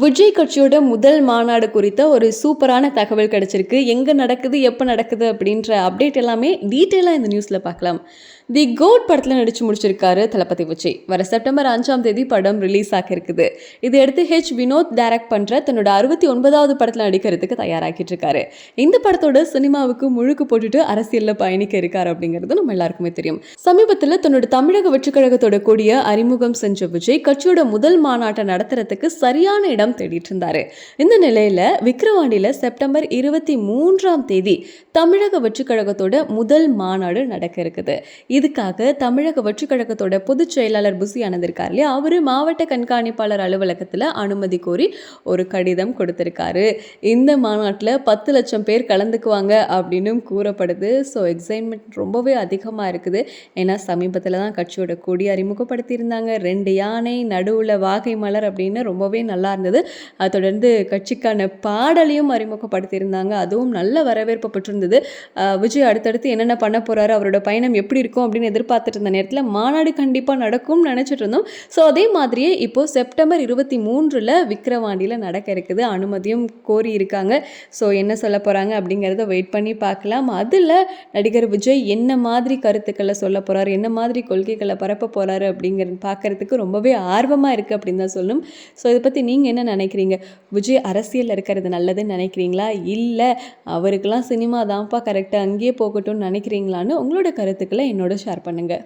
விஜய் கட்சியோட முதல் மாநாடு குறித்த ஒரு சூப்பரான தகவல் கிடைச்சிருக்கு. எங்கே நடக்குது எப்போ நடக்குது அப்படின்ற அப்டேட் எல்லாமே டீட்டெயிலாக இந்த நியூஸில் பார்க்கலாம். தி கோட் படத்தில் நடித்து முடிச்சிருக்காரு தளபதி விஜய். வர செப்டம்பர் அஞ்சாம் தேதி படம் ரிலீஸ் ஆகியிருக்குது இருக்குது. இதை ஹெச் வினோத் டைரக்ட் பண்ணுற தன்னோட அறுபத்தி ஒன்பதாவது படத்தில் நடிக்கிறதுக்கு தயாராகிட்டு இருக்காரு. இந்த படத்தோட சினிமாவுக்கு முழுக்கு போட்டுட்டு அரசியலில் பயணிக்க இருக்காரு அப்படிங்கிறது நம்ம எல்லாருக்குமே தெரியும். சமீபத்தில் தன்னோட தமிழக வெற்றிக்கழகத்தோட கூடிய அறிமுகம் செஞ்ச விஜய் கட்சியோட முதல் மாநாட்டை நடத்துறதுக்கு சரியான இடம் தேடிட்டு இருந்தாரு இந்த நிலையில விக்கிரவாண்டியில செப்டம்பர் இருபத்தி மூன்றாம் தேதி தமிழக வெற்றிக்கழகத்தோட முதல் மாநாடு நடக்க இருக்குது. இதுக்காக தமிழக வெற்றிக்கழகத்தோட பொதுச் செயலாளர் புசி ஆனந்த் இருக்கார் இல்லையா? அவரு மாவட்ட கண்காணிப்பாளர் அலுவலகத்துல அனுமதி கோரி ஒரு கடிதம் கொடுத்திருக்காரு. இந்த மாநாட்டில் பத்து லட்சம் பேர் கலந்துக்குவாங்க அப்படின்னு கூறப்படுது. ஸோ எக்ஸைட்மெண்ட் ரொம்பவே அதிகமாக இருக்குது. ஏன்னா சமீபத்தில் தான் கட்சியோட கொடி அறிமுகப்படுத்தியிருந்தாங்க. ரெண்டு யானை நடுவில் வாகை மலர் அப்படின்னு ரொம்பவே நல்லா இருந்தது. அதை தொடர்ந்து கட்சிக்கான பாடலையும் அறிமுகப்படுத்தியிருந்தாங்க. அதுவும் நல்ல வரவேற்பு பெற்றிருந்தது. விஜய் அடுத்தடுத்து என்னென்ன பண்ண போறாரு அவரோட பயணம் எப்படி இருக்கும் அப்படின்னு எதிர்பார்த்துட்டு இருந்த நேரத்தில் மாநாடு கண்டிப்பாக நடக்கும்னு நினச்சிட்டு இருந்தோம். ஸோ அதே மாதிரியே இப்போ செப்டம்பர் இருபத்தி மூன்றில் விக்கிரவாண்டியில் நடக்க இருக்குது. அனுமதியும் கோரி இருக்காங்க ஸோ என்ன சொல்ல போகிறாங்க அப்படிங்கிறத வெயிட் பண்ணி பார்க்கலாம். அதில் நடிகர் விஜய் என்ன மாதிரி கருத்துக்களை சொல்ல போகிறாரு என்ன மாதிரி கொள்கைகளை பரப்ப போகிறாரு அப்படிங்கிறது பார்க்கறதுக்கு ரொம்பவே ஆர்வமாக இருக்குது அப்படின்னு தான் சொல்லணும். ஸோ இதை பற்றி நீங்கள் என்ன நினைக்கிறீங்க? விஜய் அரசியலில் இருக்கிறது நல்லதுன்னு நினைக்கிறீங்களா? இல்லை அவருக்கெல்லாம் சினிமா தான்ப்பா கரெக்டாக அங்கேயே போகட்டும்னு நினைக்கிறீங்களான்னு உங்களோட கருத்துக்களை என்னோட ஷேர் பண்ணுங்கள்